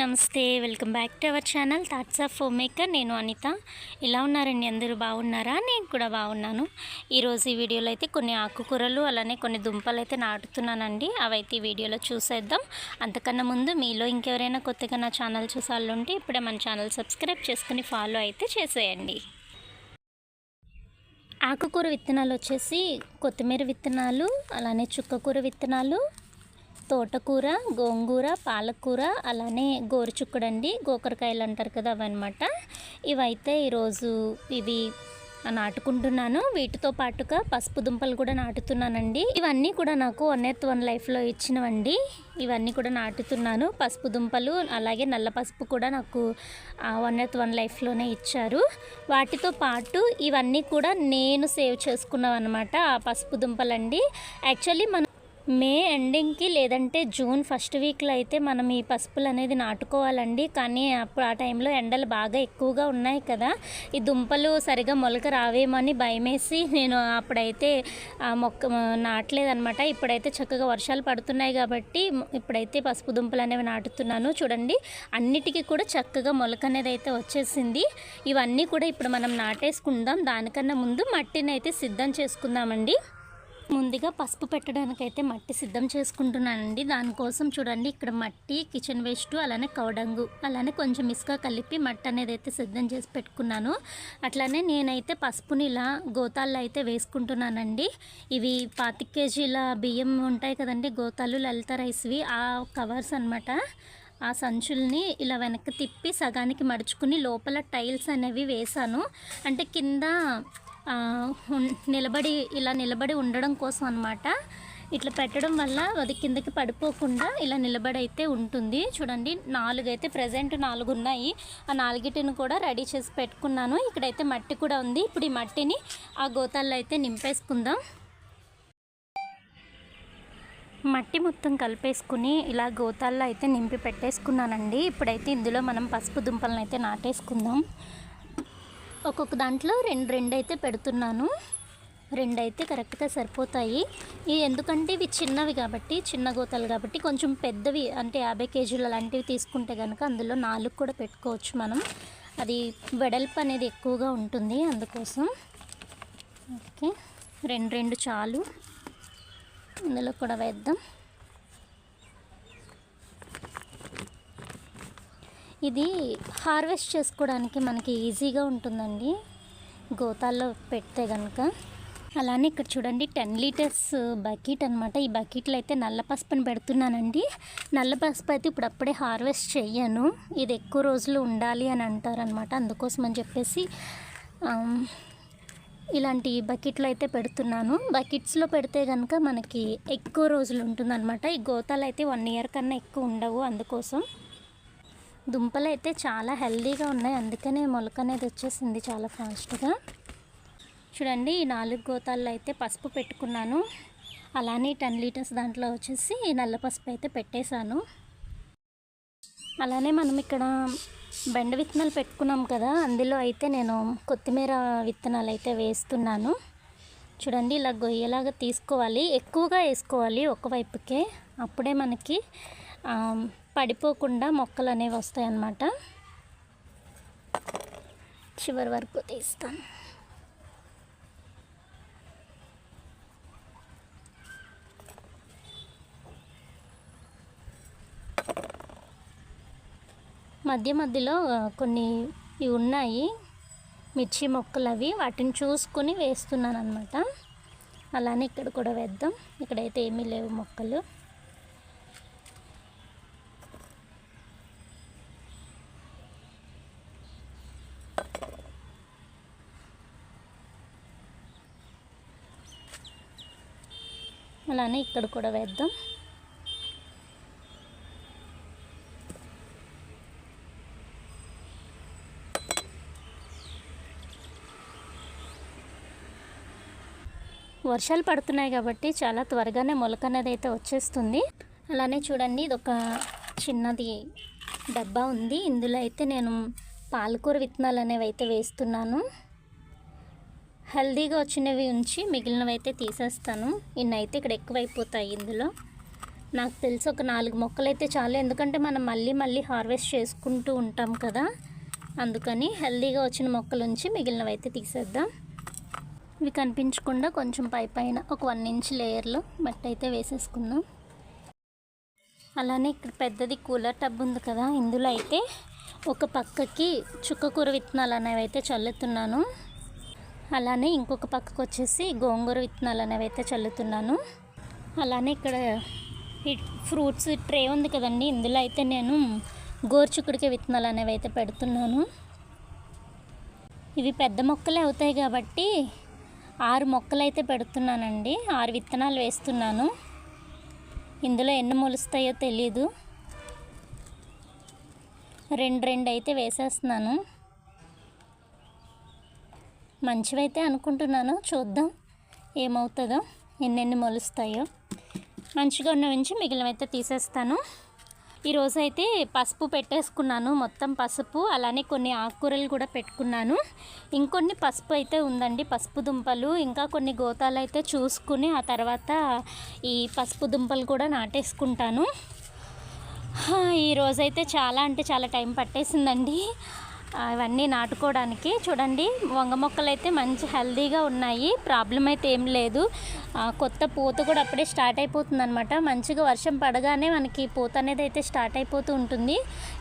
నమస్తే welcome back to our channel thoughts of home maker. నేను అనిత. ఇలా ఉన్నారండి? అందరూ బాగున్నారా? నేను కూడా బాగున్నాను. ఈరోజు ఈ వీడియోలో అయితే కొన్ని ఆకుకూరలు అలానే కొన్ని దుంపలు అయితే నాటుతున్నానండి. అవైతే ఈ వీడియోలో చూసేద్దాం. అంతకన్నా ముందు మీలో ఇంకెవరైనా కొత్తగా నా ఛానల్ చూసాలంటే ఇప్పుడే మన ఛానల్ సబ్స్క్రైబ్ చేసుకుని ఫాలో అయితే చేసేయండి. ఆకుకూర విత్తనాలు వచ్చేసి కొత్తిమీర విత్తనాలు అలానే చుక్కకూర విత్తనాలు తోటకూర గోంగూర పాలకూర అలానే గోరుచుక్కుడండి గోకరకాయలు అంటారు కదా అవన్నమాట. ఇవైతే ఈరోజు ఇవి నాటుకుంటున్నాను. వీటితో పాటుగా పసుపు దుంపలు కూడా నాటుతున్నానండి. ఇవన్నీ కూడా నాకు వన్ ఎత్ వన్ లైఫ్లో ఇచ్చినవండి. ఇవన్నీ కూడా నాటుతున్నాను. పసుపు దుంపలు అలాగే నల్ల పసుపు కూడా నాకు వన్ ఎత్ వన్ లైఫ్లోనే ఇచ్చారు. వాటితో పాటు ఇవన్నీ కూడా నేను సేవ్ చేసుకున్నాం అనమాట ఆ పసుపు దుంపలండి. యాక్చువల్లీ మనం మే ఎండింగ్కి లేదంటే జూన్ ఫస్ట్ వీక్లో అయితే మనం ఈ పసుపులు అనేది నాటుకోవాలండి. కానీ అప్పుడు ఆ టైంలో ఎండలు బాగా ఎక్కువగా ఉన్నాయి కదా. ఈ దుంపలు సరిగా మొలక రావేమని భయమేసి నేను అప్పుడైతే ఆ మొక్క నాటలేదనమాట ఇప్పుడైతే చక్కగా వర్షాలు పడుతున్నాయి కాబట్టి ఇప్పుడైతే పసుపు దుంపలు అనేవి నాటుతున్నాను. చూడండి అన్నిటికీ కూడా చక్కగా మొలక అనేది అయితే వచ్చేసింది. ఇవన్నీ కూడా ఇప్పుడు మనం నాటేసుకుందాం. దానికన్నా ముందు మట్టిని అయితే సిద్ధం చేసుకుందామండి. ముందుగా పసుపు పెట్టడానికైతే మట్టి సిద్ధం చేసుకుంటున్నానండి. దానికోసం చూడండి ఇక్కడ మట్టి కిచెన్ వేస్ట్ అలానే కౌడంగు అలానే కొంచెం ఇసుక కలిపి మట్టి అనేది అయితే సిద్ధం చేసి పెట్టుకున్నాను. అట్లానే నేనైతే పసుపుని ఇలా గోతాల్లో అయితే వేసుకుంటున్నానండి. ఇవి పాతి కేజీల బియ్యం ఉంటాయి కదండి గోతాలు లలిత రైస్వి ఆ కవర్స్ అనమాట ఆ సంచుల్ని ఇలా వెనక్కి తిప్పి సగానికి మడుచుకుని లోపల టైల్స్ అనేవి వేసాను అంటే కింద నిలబడి ఇలా నిలబడి ఉండడం కోసం అనమాట ఇట్లా పెట్టడం వల్ల అది కిందకి పడిపోకుండా ఇలా నిలబడి అయితే ఉంటుంది. చూడండి నాలుగు అయితే ప్రజెంట్ నాలుగు ఉన్నాయి ఆ నాలుగిటిని కూడా రెడీ చేసి పెట్టుకున్నాను. ఇక్కడైతే మట్టి కూడా ఉంది. ఇప్పుడు ఈ మట్టిని ఆ గోతాల్లో అయితే నింపేసుకుందాం. మట్టి మొత్తం కలిపేసుకుని ఇలా గోతాల్లో అయితే నింపి పెట్టేసుకున్నానండి. ఇప్పుడైతే ఇందులో మనం పసుపు దుంపలను అయితే నాటేసుకుందాం. ఒక్కొక్క దాంట్లో రెండు రెండు అయితే పెడుతున్నాను. రెండు అయితే కరెక్ట్గా సరిపోతాయి. ఇవి ఎందుకంటే ఇవి చిన్నవి కాబట్టి చిన్న గోతలు కాబట్టి కొంచెం పెద్దవి అంటే యాభై కేజీలు అలాంటివి తీసుకుంటే కనుక అందులో నాలుగు కూడా పెట్టుకోవచ్చు మనం. అది వెడల్పు అనేది ఎక్కువగా ఉంటుంది అందుకోసం. ఓకే. రెండు రెండు చాలు. అందులో కూడా వేద్దాం. ఇది హార్వెస్ట్ చేసుకోవడానికి మనకి ఈజీగా ఉంటుందండి. గోతాల్లో పెడితే కనుక అలానే ఇక్కడ చూడండి టెన్ లీటర్స్ బకెట్ అనమాట ఈ బకెట్లో అయితే నల్ల పసుపుని పెడుతున్నానండి. నల్ల పసుపు అయితే ఇప్పుడు అప్పుడే హార్వెస్ట్ చెయ్యను. ఇది ఎక్కువ రోజులు ఉండాలి అని అంటారనమాట అందుకోసం అని చెప్పేసి ఇలాంటి బకెట్లో అయితే పెడుతున్నాను. బకెట్స్లో పెడితే కనుక మనకి ఎక్కువ రోజులు ఉంటుందన్నమాట. ఈ గోతాలు అయితే వన్ ఇయర్ కన్నా ఎక్కువ ఉండవు అందుకోసం. దుంపలు అయితే చాలా హెల్దీగా ఉన్నాయి. అందుకనే మొలక అనేది వచ్చేసింది చాలా ఫాస్ట్గా. చూడండి ఈ నాలుగు గోతాల్లో అయితే పసుపు పెట్టుకున్నాను. అలానే టెన్ లీటర్స్ దాంట్లో వచ్చేసి నల్ల పసుపు అయితే పెట్టేశాను. అలానే మనం ఇక్కడ బెండ విత్తనాలు పెట్టుకున్నాం కదా అందులో అయితే నేను కొత్తిమీర విత్తనాలు అయితే వేస్తున్నాను. చూడండి ఇలా గొయ్యేలాగా తీసుకోవాలి. ఎక్కువగా వేసుకోవాలి ఒకవైపుకే అప్పుడే మనకి పడిపోకుండా మొక్కలు అనేవి వస్తాయన్నమాట. చివరి వరకు తీస్తాను. మధ్య మధ్యలో కొన్ని ఇవి ఉన్నాయి. మిర్చి మొక్కలు అవి వాటిని చూసుకొని వేస్తున్నాను అనమాట అలానే ఇక్కడ కూడా వేద్దాం. ఇక్కడైతే ఏమీ లేవు మొక్కలు. అలానే ఇక్కడ కూడా వేద్దాం. వర్షాలు పడుతున్నాయి కాబట్టి చాలా త్వరగానే మొలక అనేది అయితే వచ్చేస్తుంది. అలానే చూడండి ఇది ఒక చిన్నది డబ్బా ఉంది. ఇందులో అయితే నేను పాలకూర విత్తనాలు అనేవి అయితే వేస్తున్నాను. హెల్దీగా వచ్చినవి ఉంచి మిగిలినవి అయితే తీసేస్తాను. ఇన్ని అయితే ఇక్కడ ఎక్కువైపోతాయి ఇందులో. నాకు తెలిసి ఒక నాలుగు మొక్కలు అయితే చాలు. ఎందుకంటే మనం మళ్ళీ మళ్ళీ హార్వెస్ట్ చేసుకుంటూ ఉంటాం కదా. అందుకని హెల్దీగా వచ్చిన మొక్కలు ఉంచి మిగిలినవి అయితే తీసేద్దాం. ఇవి కనిపించకుండా కొంచెం పై పైన ఒక వన్ ఇంచ్ లేయర్లో మట్టి అయితే వేసేసుకుందాం. అలానే ఇక్కడ పెద్దది కూలర్ టబ్ ఉంది కదా. ఇందులో అయితే ఒక పక్కకి చుక్కకూర విత్తనాలు అనేవి అయితే చల్లుతున్నాను. అలానే ఇంకొక పక్కకు వచ్చేసి గోంగూర విత్తనాలు అనేవి అయితే చల్లుతున్నాను. అలానే ఇక్కడ ఫ్రూట్స్ ట్రే ఉంది కదండి ఇందులో అయితే నేను గోరుచుక్కుడికి విత్తనాలు అనేవి అయితే పెడుతున్నాను. ఇవి పెద్ద మొక్కలే అవుతాయి కాబట్టి ఆరు మొక్కలు అయితే పెడుతున్నానండి ఆరు విత్తనాలు వేస్తున్నాను. ఇందులో ఎన్ని మొలుస్తాయో తెలీదు. రెండు రెండు అయితే వేసేస్తున్నాను. మంచివైతే అనుకుంటున్నాను. చూద్దాం ఏమవుతుందో ఎన్నెన్ని మొలుస్తాయో. మంచిగా ఉన్న నుంచి మిగిలినవైతే తీసేస్తాను. ఈరోజు అయితే పసుపు పెట్టేసుకున్నాను మొత్తం పసుపు అలానే కొన్ని ఆకుకూరలు కూడా పెట్టుకున్నాను. ఇంకొన్ని పసుపు అయితే ఉందండి పసుపు దుంపలు. ఇంకా కొన్ని గోతాలు అయితే చూసుకుని ఆ తర్వాత ఈ పసుపు దుంపలు కూడా నాటేసుకుంటాను. ఈరోజైతే చాలా అంటే చాలా టైం పట్టేసిందండి. అవన్నీ నాటుకోవడానికి. చూడండి వంగ మొక్కలు అయితే మంచి హెల్దీగా ఉన్నాయి. ప్రాబ్లం అయితే ఏం లేదు. కొత్త పూత కూడా అప్పుడే స్టార్ట్ అయిపోతుంది అనమాట మంచిగా వర్షం పడగానే మనకి పూత అనేది అయితే స్టార్ట్ అయిపోతూ ఉంటుంది.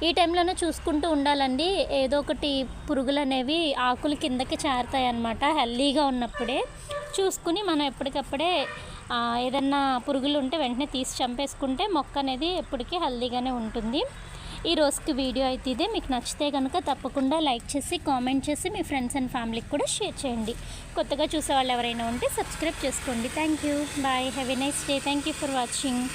ఈ టైంలోనే చూసుకుంటూ ఉండాలండి. ఏదో ఒకటి పురుగులు అనేవి ఆకులు కిందకి చేరుతాయి అనమాట హెల్దీగా ఉన్నప్పుడే. చూసుకుని మనం ఎప్పటికప్పుడే ఏదన్నా పురుగులు ఉంటే వెంటనే తీసి చంపేసుకుంటే మొక్క అనేది ఎప్పటికీ హెల్దీగానే ఉంటుంది. ఈ రోజుకి వీడియో అయితే ఇదే. మీకు నచ్చితే కనుక తప్పకుండా లైక్ చేసి కామెంట్ చేసి మీ ఫ్రెండ్స్ అండ్ ఫ్యామిలీకి కూడా షేర్ చేయండి. కొత్తగా చూసే వాళ్ళు ఎవరైనా ఉంటే సబ్స్క్రైబ్ చేసుకోండి. Thank you. Bye. Have a nice day. Thank you for watching.